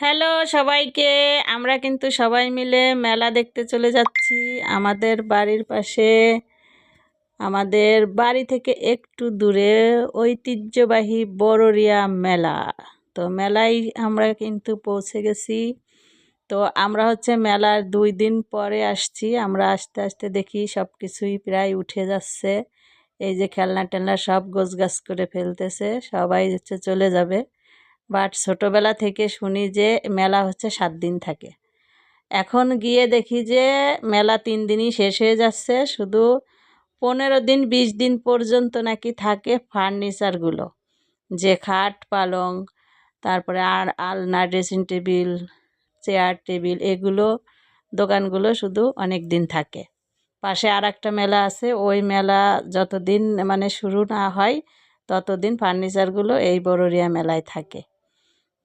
Hello সবাইকে, আমরা কিন্তু সবাই মিলে মেলা দেখতে চলে যাচ্ছি। আমাদের বাড়ির পাশে, আমাদের বাড়ি থেকে একটু দূরে ঐতিহ্যবাহী বড়রিয়া মেলা। তো মেলায় আমরা কিন্তু পৌঁছে গেছি। তো আমরা হচ্ছে মেলার দুই দিন পরে আসছি। আমরা আস্তে আস্তে দেখি সব কিছুই প্রায় উঠে যাচ্ছে। এই যে খেলনা টেলনা সব গোছগাছ করে ফেলতেছে। সবাই হচ্ছে চলে যাবে। বাট ছোটোবেলা থেকে শুনি যে মেলা হচ্ছে সাত দিন থাকে। এখন গিয়ে দেখি যে মেলা তিন দিনই শেষ হয়ে যাচ্ছে, শুধু পনেরো দিন, বিশ দিন পর্যন্ত নাকি থাকে ফার্নিচারগুলো। যে খাট, পালং, তারপরে আর আলনা, ড্রেসিং টেবিল, চেয়ার টেবিল, এগুলো, দোকানগুলো শুধু অনেক দিন থাকে। পাশে আর একটা মেলা আছে, ওই মেলা যতদিন মানে শুরু না হয়, ততদিন ফার্নিচারগুলো এই বড়রিয়া মেলায় থাকে।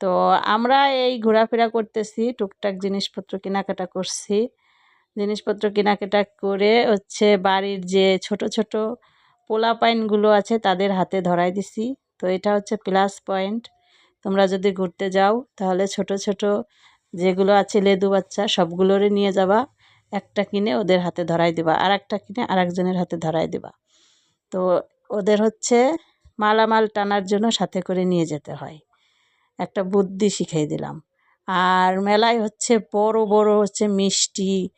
তো আমরা এই ঘোরাফেরা করতেছি, টুকটাক জিনিসপত্র কেনাকাটা করছি। জিনিসপত্র কেনাকাটা করে হচ্ছে বাড়ির যে ছোট ছোট পোলা পাইনগুলো আছে তাদের হাতে ধরাই দিছি। তো এটা হচ্ছে প্লাস পয়েন্ট। তোমরা যদি ঘুরতে যাও তাহলে ছোট ছোট যেগুলো আছে লেদু বাচ্চা সবগুলোরে নিয়ে যাবা। একটা কিনে ওদের হাতে ধরাই দিবা আর একটা কিনে আর একজনের হাতে ধরাই দিবা। তো ওদের হচ্ছে মালামাল টানার জন্য সাথে করে নিয়ে যেতে হয়। একটা বুদ্ধি শিখিয়ে দিলাম। আর মেলায় হচ্ছে বড় বড় হচ্ছে মিষ্টি,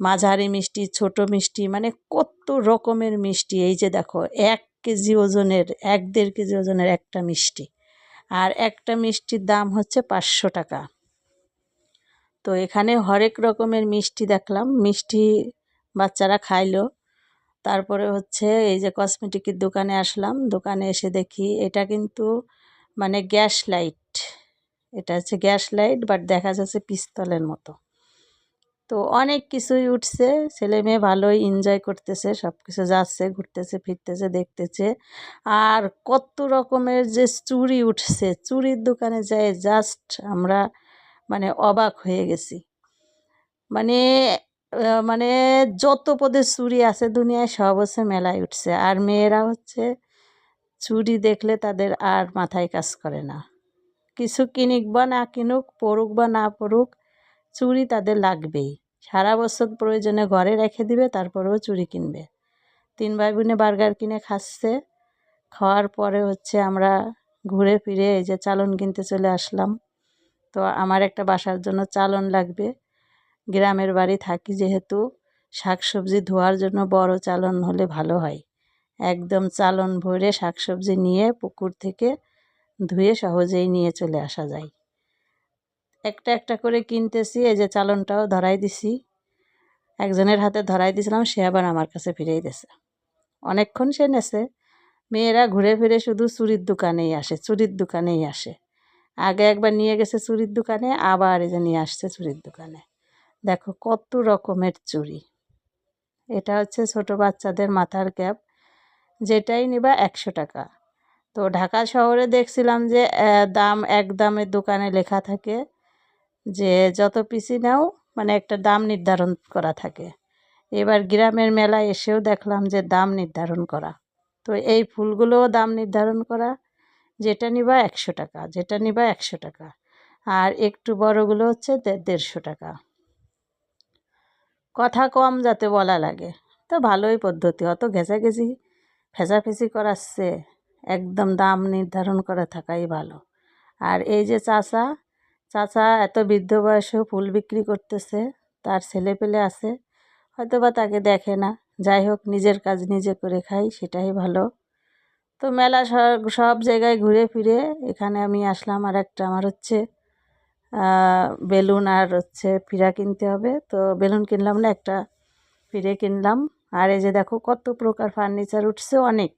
মাঝারি মিষ্টি, ছোট মিষ্টি মানে কত রকমের মিষ্টি। এই যে দেখো, এক কেজি ওজনের, এক দেড় কেজি ওজনের একটা মিষ্টি। আর একটা মিষ্টির দাম হচ্ছে পাঁচশো টাকা। তো এখানে হরেক রকমের মিষ্টি দেখলাম। মিষ্টি বাচ্চারা খাইলো। তারপরে হচ্ছে এই যে কসমেটিকের দোকানে আসলাম। দোকানে এসে দেখি, এটা কিন্তু মানে গ্যাস লাইট। এটা হচ্ছে গ্যাস লাইট বাট দেখা যাচ্ছে পিস্তলের মতো। তো অনেক কিছুই উঠছে, ছেলে মেয়ে ভালোই এনজয় করতেছে সব কিছু যাচ্ছে, ঘুরতেছে, ফিরতেছে, দেখতেছে। আর কত রকমের যে চুড়ি উঠছে চুড়ির দোকানে যাই জাস্ট আমরা মানে অবাক হয়ে গেছি। মানে মানে যত পদের চুড়ি আছে, দুনিয়ায় সব হচ্ছে মেলায় উঠছে। আর মেয়েরা হচ্ছে চুড়ি দেখলে তাদের আর মাথায় কাজ করে না। কিছু কিনুক বা না কিনুক, পড়ুক বা না পড়ুক চুড়ি তাদের লাগবেই। সারা বছর প্রয়োজনে ঘরে রেখে দিবে, তারপরেও চুড়ি কিনবে। তিন ভাই বোনে বার্গার কিনে খাচ্ছে। খাওয়ার পরে হচ্ছে আমরা ঘুরে ফিরে এই যে চালন কিনতে চলে আসলাম। তো আমার একটা বাসার জন্য চালন লাগবে। গ্রামের বাড়ি থাকি যেহেতু শাক সবজি ধোয়ার জন্য বড় চালন হলে ভালো হয়। একদম চালন ভরে শাক সবজি নিয়ে পুকুর থেকে ধুয়ে সহজেই নিয়ে চলে আসা যায়। একটা একটা করে কিনতেছি, এই যে চালনটাও ধরাই দিছি। একজনের হাতে ধরাই দিছিলাম, সে আবার আমার কাছে ফিরেই দিছে। অনেকক্ষণ সে নেছে। মেয়েরা ঘুরে ফিরে শুধু চুরির দোকানেই আসে, চুরির দোকানেই আসে। আগে একবার নিয়ে গেছে চুরির দোকানে, আবার এই যে নিয়ে আসছে চুরির দোকানে। দেখো কত রকমের চুড়ি এটা হচ্ছে ছোট বাচ্চাদের মাথার ক্যাপ। যেটাই নিবা একশো টাকা। তো ঢাকা শহরে দেখছিলাম যে দাম এক দামের দোকানে লেখা থাকে যে, যত পিসি নাও মানে একটা দাম নির্ধারণ করা থাকে। এবার গ্রামের মেলায় এসেও দেখলাম যে, দাম নির্ধারণ করা। তো এই ফুলগুলোও দাম নির্ধারণ করা। যেটা নিবা একশো টাকা, যেটা নিবা একশো টাকা। আর একটু বড়গুলো হচ্ছে দেড়শো টাকা। কথা কম যাতে বলা লাগে। তো ভালোই পদ্ধতি, অত ঘেঁচাঘেঁচি ফেঁচাফেঁচি করাচ্ছে, একদম দাম নির্ধারণ করে থাকাই ভালো। আর এই যে চাচা চাচা এত বৃদ্ধ বয়সেও ফুল বিক্রি করতেছে, তার ছেলে পেলে আছে হয়তো বা তাকে দেখে না। যাই হোক, নিজের কাজ নিজে করে খাই, সেটাই ভালো। তো মেলা সব জায়গায় ঘুরে ফিরে এখানে আমি আসলাম আর একটা আমার হচ্ছে বেলুন আর হচ্ছে ফিরা কিনতে হবে। তো বেলুন কিনলাম না, একটা ফিরে কিনলাম। আর এই যে দেখো কত প্রকার ফার্নিচার উঠছে অনেক।